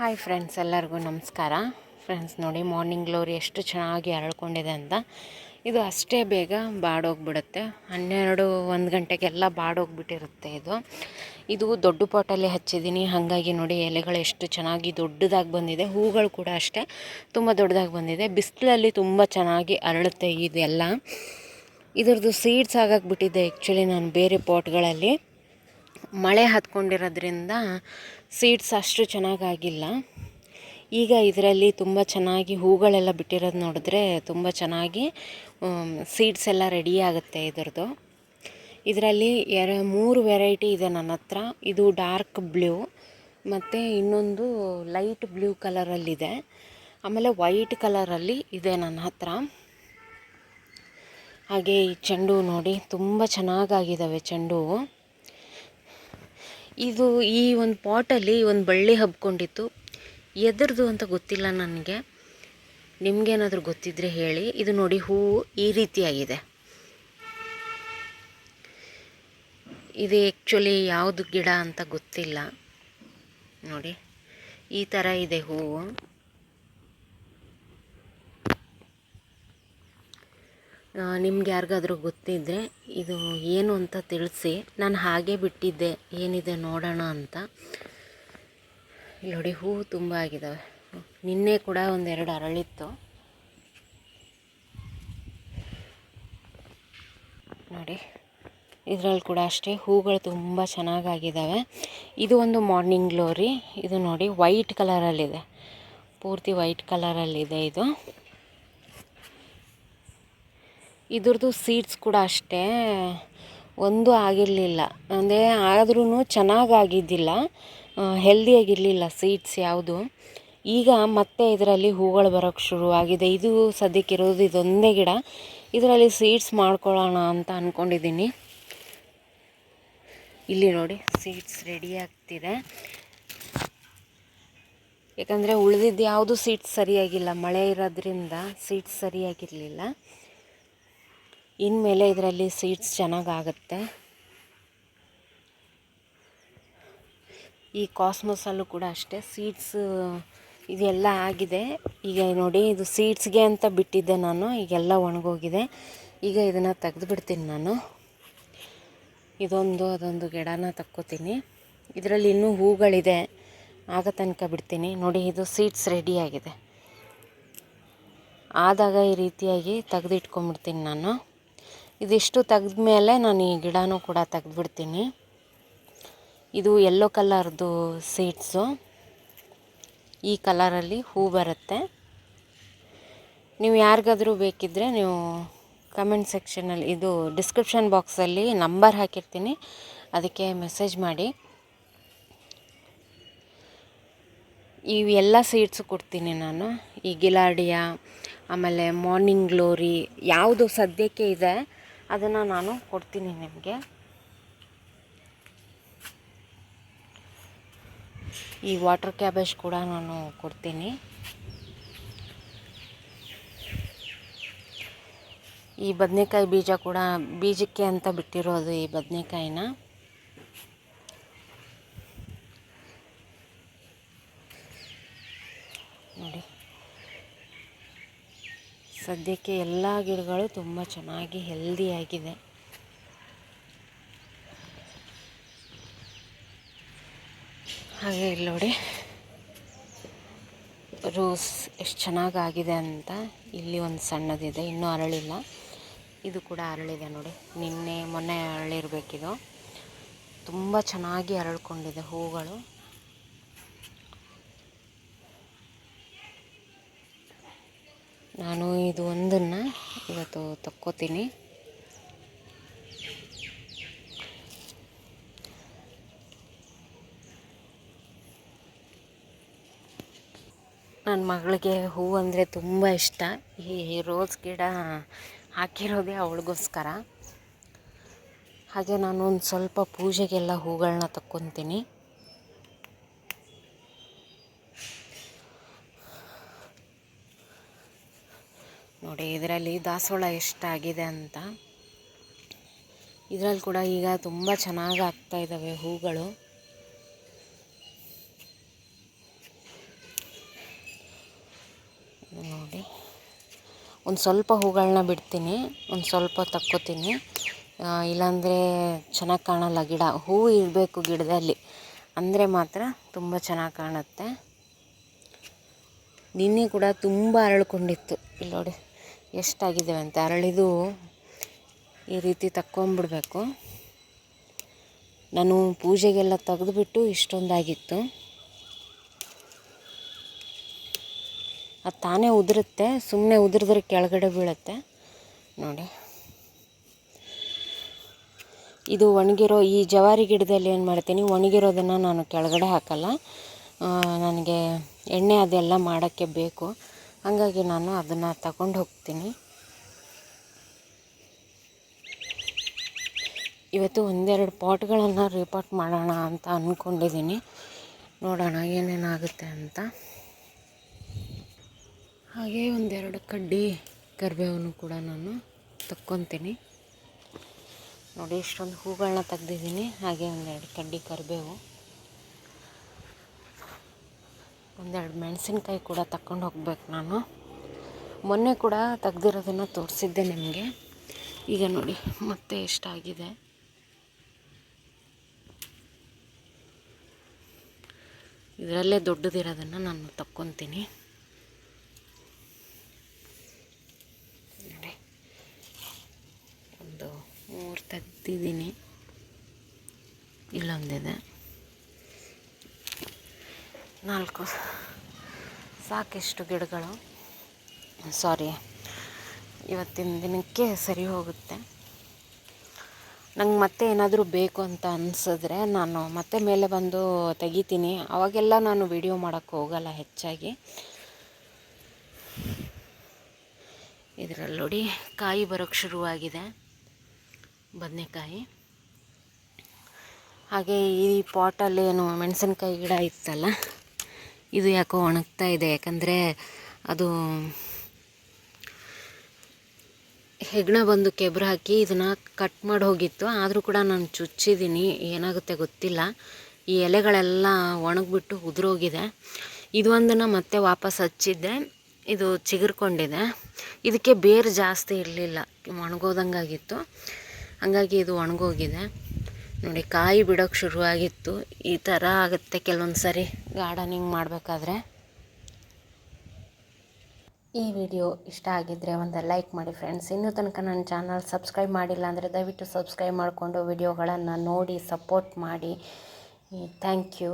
Hi friends ಎಲ್ಲರಿಗೂ ನಮಸ್ಕಾರ. Friends ನೋಡಿ ಮಾರ್ನಿಂಗ್ ಗ್ಲೋರಿ ಎಷ್ಟು ಚೆನ್ನಾಗಿ ಅರಳ್ಕೊಂಡಿದೆ ಅಂತ. ಇದು ಅಷ್ಟೇ ಬೇಗ ಬಾಡೋಗ್ಬಿಡುತ್ತೆ. ಹನ್ನೆರಡು, ಒಂದು ಗಂಟೆಗೆಲ್ಲ ಬಾಡೋಗ್ಬಿಟ್ಟಿರುತ್ತೆ ಇದು. ಇದು ದೊಡ್ಡ ಪಾಟಲ್ಲಿ ಹಚ್ಚಿದ್ದೀನಿ. ಹಾಗಾಗಿ ನೋಡಿ, ಎಲೆಗಳು ಎಷ್ಟು ಚೆನ್ನಾಗಿ ದೊಡ್ಡದಾಗಿ ಬಂದಿದೆ. ಹೂಗಳು ಕೂಡ ಅಷ್ಟೇ ತುಂಬ ದೊಡ್ಡದಾಗಿ ಬಂದಿದೆ. ಬಿಸಿಲಲ್ಲಿ ತುಂಬ ಚೆನ್ನಾಗಿ ಅರಳುತ್ತೆ ಇದೆಲ್ಲ. ಇದ್ರದ್ದು ಸೀಡ್ಸ್ ಆಗಾಕ್ಬಿಟ್ಟಿದ್ದೆ ಆ್ಯಕ್ಚುಲಿ ನಾನು ಬೇರೆ ಪಾಟ್ಗಳಲ್ಲಿ ಮಳೆ ಹತ್ಕೊಂಡಿರೋದ್ರಿಂದ ಸೀಡ್ಸ್ ಅಷ್ಟು ಚೆನ್ನಾಗಾಗಿಲ್ಲ. ಈಗ ಇದರಲ್ಲಿ ತುಂಬ ಚೆನ್ನಾಗಿ ಹೂಗಳೆಲ್ಲ ಬಿಟ್ಟಿರೋದು ನೋಡಿದ್ರೆ ತುಂಬ ಚೆನ್ನಾಗಿ ಸೀಡ್ಸ್ ಎಲ್ಲ ರೆಡಿ ಆಗುತ್ತೆ ಇದರದ್ದು. ಇದರಲ್ಲಿ ಎರ, ಮೂರು ವೆರೈಟಿ ಇದೆ ನನ್ನ ಹತ್ರ. ಇದು ಡಾರ್ಕ್ ಬ್ಲೂ ಮತ್ತು ಇನ್ನೊಂದು ಲೈಟ್ ಬ್ಲೂ ಕಲರಲ್ಲಿದೆ. ಆಮೇಲೆ ವೈಟ್ ಕಲರಲ್ಲಿ ಇದೆ ನನ್ನ ಹತ್ರ. ಹಾಗೆ ಈ ಚೆಂಡು ನೋಡಿ, ತುಂಬ ಚೆನ್ನಾಗಾಗಿದ್ದಾವೆ ಚೆಂಡು ಇದು ಈ ಒಂದು ಪಾಟಲ್ಲಿ ಒಂದು ಬಳ್ಳಿ ಹಬ್ಕೊಂಡಿತ್ತು. ಎದ್ರದ್ದು ಅಂತ ಗೊತ್ತಿಲ್ಲ ನನಗೆ. ನಿಮಗೇನಾದರೂ ಗೊತ್ತಿದ್ದರೆ ಹೇಳಿ. ಇದು ನೋಡಿ ಹೂವು ಈ ರೀತಿಯಾಗಿದೆ. ಇದು ಆ್ಯಕ್ಚುಲಿ ಯಾವುದು ಗಿಡ ಅಂತ ಗೊತ್ತಿಲ್ಲ. ನೋಡಿ, ಈ ಥರ ಇದೆ ಹೂವು. ನಿಮ್ಗೆ ಯಾರಿಗಾದ್ರೂ ಗೊತ್ತಿದ್ದರೆ ಇದು ಏನು ಅಂತ ತಿಳಿಸಿ. ನಾನು ಹಾಗೆ ಬಿಟ್ಟಿದ್ದೆ, ಏನಿದೆ ನೋಡೋಣ ಅಂತ. ನೋಡಿ ಹೂವು ತುಂಬ ಆಗಿದ್ದಾವೆ ನಿನ್ನೆ ಕೂಡ ಒಂದೆರಡು ಅರಳಿತ್ತು. ನೋಡಿ, ಇದರಲ್ಲಿ ಕೂಡ ಅಷ್ಟೇ. ಹೂಗಳು ತುಂಬ ಚೆನ್ನಾಗಾಗಿದ್ದಾವೆ ಇದು ಒಂದು ಮಾರ್ನಿಂಗ್ ಗ್ಲೋರಿ ಇದು ನೋಡಿ ವೈಟ್ ಕಲರಲ್ಲಿದೆ ಪೂರ್ತಿ ವೈಟ್ ಕಲರಲ್ಲಿದೆ ಇದು. ಇದ್ರದ್ದು ಸೀಡ್ಸ್ ಕೂಡ ಅಷ್ಟೇ. ಒಂದು ಆಗಿರಲಿಲ್ಲ. ಅಂದರೆ ಆದ್ರೂ ಚೆನ್ನಾಗಾಗಿದ್ದಿಲ್ಲ. ಹೆಲ್ದಿಯಾಗಿರಲಿಲ್ಲ ಸೀಡ್ಸ್ ಯಾವುದು. ಈಗ ಮತ್ತೆ ಇದರಲ್ಲಿ ಹೂಗಳು ಬರೋಕ್ಕೆ ಶುರುವಾಗಿದೆ. ಇದು ಸದ್ಯಕ್ಕೆ ಇರೋದು ಇದೊಂದೇ ಗಿಡ. ಇದರಲ್ಲಿ ಸೀಡ್ಸ್ ಮಾಡ್ಕೊಳ್ಳೋಣ ಅಂತ ಅಂದ್ಕೊಂಡಿದ್ದೀನಿ ಇಲ್ಲಿ ನೋಡಿ ಸೀಡ್ಸ್ ರೆಡಿ ಆಗ್ತಿದೆ. ಯಾಕಂದರೆ ಉಳಿದಿದ್ದು ಯಾವುದು ಸೀಟ್ಸ್ ಸರಿಯಾಗಿಲ್ಲ. ಮಳೆ ಇರೋದ್ರಿಂದ ಸೀಟ್ಸ್ ಸರಿಯಾಗಿರಲಿಲ್ಲ. ಇನ್ಮೇಲೆ ಇದರಲ್ಲಿ ಸೀಡ್ಸ್ ಚೆನ್ನಾಗಾಗುತ್ತೆ. ಈ ಕಾಸ್ಮೋಸಲ್ಲೂ ಕೂಡ ಅಷ್ಟೇ ಸೀಡ್ಸ್ ಇದೆಲ್ಲ ಆಗಿದೆ. ಈಗ ನೋಡಿ, ಇದು ಸೀಡ್ಸ್ಗೆ ಅಂತ ಬಿಟ್ಟಿದ್ದೆ ನಾನು, ಈಗೆಲ್ಲ ಒಣಗೋಗಿದೆ. ಈಗ ಇದನ್ನು ತೆಗೆದು ಬಿಡ್ತೀನಿ ನಾನು. ಇದೊಂದು, ಅದೊಂದು ಗಿಡನ ತಕ್ಕೋತೀನಿ. ಇದರಲ್ಲಿ ಇನ್ನೂ ಹೂಗಳಿದೆ, ಆಗ ತನಕ ಬಿಡ್ತೀನಿ. ನೋಡಿ, ಇದು ಸೀಡ್ಸ್ ರೆಡಿಯಾಗಿದೆ ಆದಾಗ ಈ ರೀತಿಯಾಗಿ ತೆಗೆದಿಟ್ಕೊಂಬಿಡ್ತೀನಿ ನಾನು. ಇದಿಷ್ಟು ತೆಗೆದ ಮೇಲೆ ನಾನು ಈ ಗಿಡನೂ ಕೂಡ ತೆಗೆದ್ಬಿಡ್ತೀನಿ. ಇದು ಯೆಲ್ಲೋ ಕಲರ್ದು ಸೀಡ್ಸು ಈ ಕಲರಲ್ಲಿ ಹೂ ಬರುತ್ತೆ. ನೀವು ಯಾರಿಗಾದರೂ ಬೇಕಿದ್ದರೆ ನೀವು ಕಮೆಂಟ್ ಸೆಕ್ಷನಲ್ಲಿ ಇದು ಡಿಸ್ಕ್ರಿಪ್ಷನ್ ಬಾಕ್ಸಲ್ಲಿ ನಂಬರ್ ಹಾಕಿರ್ತೀನಿ. ಅದಕ್ಕೆ ಮೆಸೇಜ್ ಮಾಡಿ. ಇವೆಲ್ಲ ಸೀಡ್ಸು ಕೊಡ್ತೀನಿ ನಾನು. ಈ ಗಿಲಾಡಿಯ, ಆಮೇಲೆ ಮಾರ್ನಿಂಗ್ ಗ್ಲೋರಿ ಯಾವುದು ಸದ್ಯಕ್ಕೆ ಇದೆ ಅದನ್ನು ನಾನು ಕೊಡ್ತೀನಿ ನಿಮಗೆ. ಈ ವಾಟರ್ ಕ್ಯಾಬೇಜ್ ಕೂಡ ನಾನು ಕೊಡ್ತೀನಿ. ಈ ಬದನೆಕಾಯಿ ಬೀಜ ಕೂಡ ಬೀಜಕ್ಕೆ ಅಂತ ಬಿಟ್ಟಿರೋದು ಈ ಬದನೆಕಾಯಿನ. ನೋಡಿ. ಸದ್ಯಕ್ಕೆ ಎಲ್ಲ ಗಿಡಗಳು ತುಂಬ ಚೆನ್ನಾಗಿ ಹೆಲ್ದಿಯಾಗಿದೆ ಹಾಗೆ ಇಲ್ಲಿ ನೋಡಿ. ರೋಸ್ ಎಷ್ಟು ಚೆನ್ನಾಗಾಗಿದೆ ಅಂತ ಇಲ್ಲಿ ಒಂದು ಸಣ್ಣದಿದೆ, ಇನ್ನೂ ಅರಳಿಲ್ಲ. ಇದು ಕೂಡ ಅರಳಿದೆ ನೋಡಿ. ನಿನ್ನೆ ಮೊನ್ನೆ ಅರಳಿರಬೇಕಿದು. ತುಂಬ ಚೆನ್ನಾಗಿ ಅರಳ್ಕೊಂಡಿದೆ ಹೂಗಳು. ನಾನು ಇದು ಒಂದನ್ನು ಇವತ್ತು ತಕ್ಕೋತೀನಿ. ನನ್ನ ಮಗಳಿಗೆ ಹೂವು ಅಂದರೆ ತುಂಬ ಇಷ್ಟ. ಈ ರೋಸ್ ಗಿಡ ಹಾಕಿರೋದೆ ಅವಳಿಗೋಸ್ಕರ. ಹಾಗೆ ನಾನು ಒಂದು ಸ್ವಲ್ಪ ಪೂಜೆಗೆಲ್ಲ ಹೂಗಳನ್ನ ತಕ್ಕೊತೀನಿ. ನೋಡಿ, ಇದರಲ್ಲಿ ದಾಸವಾಳ ಎಷ್ಟಾಗಿದೆ ಅಂತ. ಇದರಲ್ಲಿ ಕೂಡ ಈಗ ತುಂಬ ಚೆನ್ನಾಗಿ ಆಗ್ತಾ ಇದ್ದಾವೆ ಹೂಗಳು. ನೋಡಿ, ಒಂದು ಸ್ವಲ್ಪ ಹೂಗಳನ್ನ ಬಿಡ್ತೀನಿ, ಒಂದು ಸ್ವಲ್ಪ ತಕ್ಕೋತೀನಿ. ಇಲ್ಲಾಂದರೆ ಚೆನ್ನಾಗಿ ಕಾಣಲ್ಲ ಗಿಡ. ಹೂ ಇರಬೇಕು ಗಿಡದಲ್ಲಿ, ಅಂದರೆ ಮಾತ್ರ ತುಂಬ ಚೆನ್ನಾಗಿ ಕಾಣುತ್ತೆ. ನಿನ್ನೆ ಕೂಡ ತುಂಬ ಅರಳ್ಕೊಂಡಿತ್ತು. ಇಲ್ಲಿ ನೋಡಿ. ಎಷ್ಟಾಗಿದ್ದಾವೆ ಅಂತ ಅರಳಿದು ಈ ರೀತಿ ತಕ್ಕೊಂಬಿಡ್ಬೇಕು. ನಾನು ಪೂಜೆಗೆಲ್ಲ ತೆಗೆದುಬಿಟ್ಟು ಇಷ್ಟೊಂದಾಗಿತ್ತು. ಅದು ತಾನೇ ಉದುರುತ್ತೆ ಸುಮ್ಮನೆ ಉದುರಿದ್ರೆ ಕೆಳಗಡೆ ಬೀಳುತ್ತೆ. ನೋಡಿ. ಇದು ಒಣಗಿರೋ, ಈ ಜವಾರಿ ಗಿಡದಲ್ಲಿ ಏನು ಮಾಡ್ತೀನಿ, ಒಣಗಿರೋದನ್ನು ನಾನು ಕೆಳಗಡೆ ಹಾಕಲ್ಲ. ನನಗೆ ಎಣ್ಣೆ ಅದೆಲ್ಲ ಮಾಡೋಕ್ಕೆ ಬೇಕು. ಹಾಗಾಗಿ ನಾನು ಅದನ್ನು ತಗೊಂಡು ಹೋಗ್ತೀನಿ. ಇವತ್ತು ಒಂದೆರಡು ಪಾಟ್ಗಳನ್ನು ರಿಪೋರ್ಟ್ ಮಾಡೋಣ ಅಂತ ಅಂದ್ಕೊಂಡಿದ್ದೀನಿ ನೋಡೋಣ ಏನೇನಾಗುತ್ತೆ ಅಂತ. ಹಾಗೆ ಒಂದೆರಡು ಕಡ್ಡಿ ಕರಿಬೇವನ್ನು ಕೂಡ ನಾನು ತಕ್ಕೊತೀನಿ. ನೋಡಿ, ಇಷ್ಟೊಂದು ಹೂಗಳನ್ನ ತೆಗ್ದಿದ್ದೀನಿ. ಹಾಗೆ ಒಂದೆರಡು ಕಡ್ಡಿ ಕರಿಬೇವು. ಒಂದೆರಡು ಮೆಣಸಿನ್ಕಾಯಿ ಕೂಡ ತಕ್ಕೊಂಡು ಹೋಗ್ಬೇಕು ನಾನು. ಮೊನ್ನೆ ಕೂಡ ತೆಗ್ದಿರೋದನ್ನು ತೋರಿಸಿದ್ದೆ ನಿಮಗೆ. ಈಗ ನೋಡಿ, ಮತ್ತೆ ಎಷ್ಟಾಗಿದೆ? ಇದರಲ್ಲೇ ದೊಡ್ಡದಿರೋದನ್ನು ನಾನು ತಕ್ಕೊತೀನಿ. ನೋಡಿ, ಒಂದು ಮೂರು ತೆಗ್ದಿದ್ದೀನಿ. ಇಲ್ಲೊಂದಿದೆ. ನಾಲ್ಕು. ಸಾಕೆಷ್ಟು ಗಿಡಗಳು. ಸಾರಿ ಇವತ್ತಿನ ದಿನಕ್ಕೆ ಸರಿ ಹೋಗುತ್ತೆ. ನಂಗೆ ಮತ್ತೆ ಏನಾದರೂ ಬೇಕು ಅಂತ ಅನ್ಸಿದ್ರೆ ನಾನು ಮತ್ತೆ ಮೇಲೆ ಬಂದು ತೆಗಿತೀನಿ. ಅವಾಗೆಲ್ಲ ನಾನು ವಿಡಿಯೋ ಮಾಡೋಕ್ಕೆ ಹೋಗಲ್ಲ ಹೆಚ್ಚಾಗಿ. ಇದರಲ್ಲಿ ನೋಡಿ, ಕಾಯಿ ಬರೋಕ್ಕೆ ಶುರುವಾಗಿದೆ. ಬದನೆಕಾಯಿ. ಹಾಗೆ ಈ ಪಾಟಲ್ಲಿ ಏನು ಮೆಣಸಿನ್ಕಾಯಿ ಗಿಡ ಇತ್ತಲ್ಲ? ಇದು ಯಾಕೋ ಒಣಗ್ತಾ ಇದೆ? ಯಾಕಂದರೆ ಅದು ಹೆಗ್ಣ ಬಂದು ಕೆಬ್ರು ಹಾಕಿ ಇದನ್ನು ಕಟ್ ಮಾಡಿ ಹೋಗಿತ್ತು. ಆದರೂ ಕೂಡ ನಾನು ಚುಚ್ಚಿದ್ದೀನಿ ಏನಾಗುತ್ತೆ ಗೊತ್ತಿಲ್ಲ. ಈ ಎಲೆಗಳೆಲ್ಲ ಒಣಗಿಬಿಟ್ಟು ಉದುರೋಗಿದೆ. ಇದು ಒಂದನ್ನು ಮತ್ತೆ ವಾಪಸ್ ಹಚ್ಚಿದ್ದೆ. ಇದು ಚಿಗುರ್ಕೊಂಡಿದೆ. ಇದಕ್ಕೆ ಬೇರು ಜಾಸ್ತಿ ಇರಲಿಲ್ಲ. ಒಣಗೋದಂಗಾಗಿತ್ತು. ಹಂಗಾಗಿ ಇದು ಒಣಗೋಗಿದೆ. ನೋಡಿ, ಕಾಯಿ ಬಿಡೋಕ್ಕೆ ಶುರುವಾಗಿತ್ತು. ಈ ಥರ ಆಗುತ್ತೆ ಕೆಲವೊಂದು ಸರಿ ಗಾರ್ಡನಿಂಗ್ ಮಾಡಬೇಕಾದ್ರೆ. ಈ ವಿಡಿಯೋ ಇಷ್ಟ ಆಗಿದ್ದರೆ ಒಂದು ಲೈಕ್ ಮಾಡಿ ಫ್ರೆಂಡ್ಸ್ ಇನ್ನೂ ತನಕ ನನ್ನ ಚಾನಲ್ ಸಬ್ಸ್ಕ್ರೈಬ್ ಮಾಡಿಲ್ಲ ಅಂದರೆ ದಯವಿಟ್ಟು ಸಬ್ಸ್ಕ್ರೈಬ್ ಮಾಡಿಕೊಂಡು ವಿಡಿಯೋಗಳನ್ನು ನೋಡಿ ಸಪೋರ್ಟ್ ಮಾಡಿ. Thank you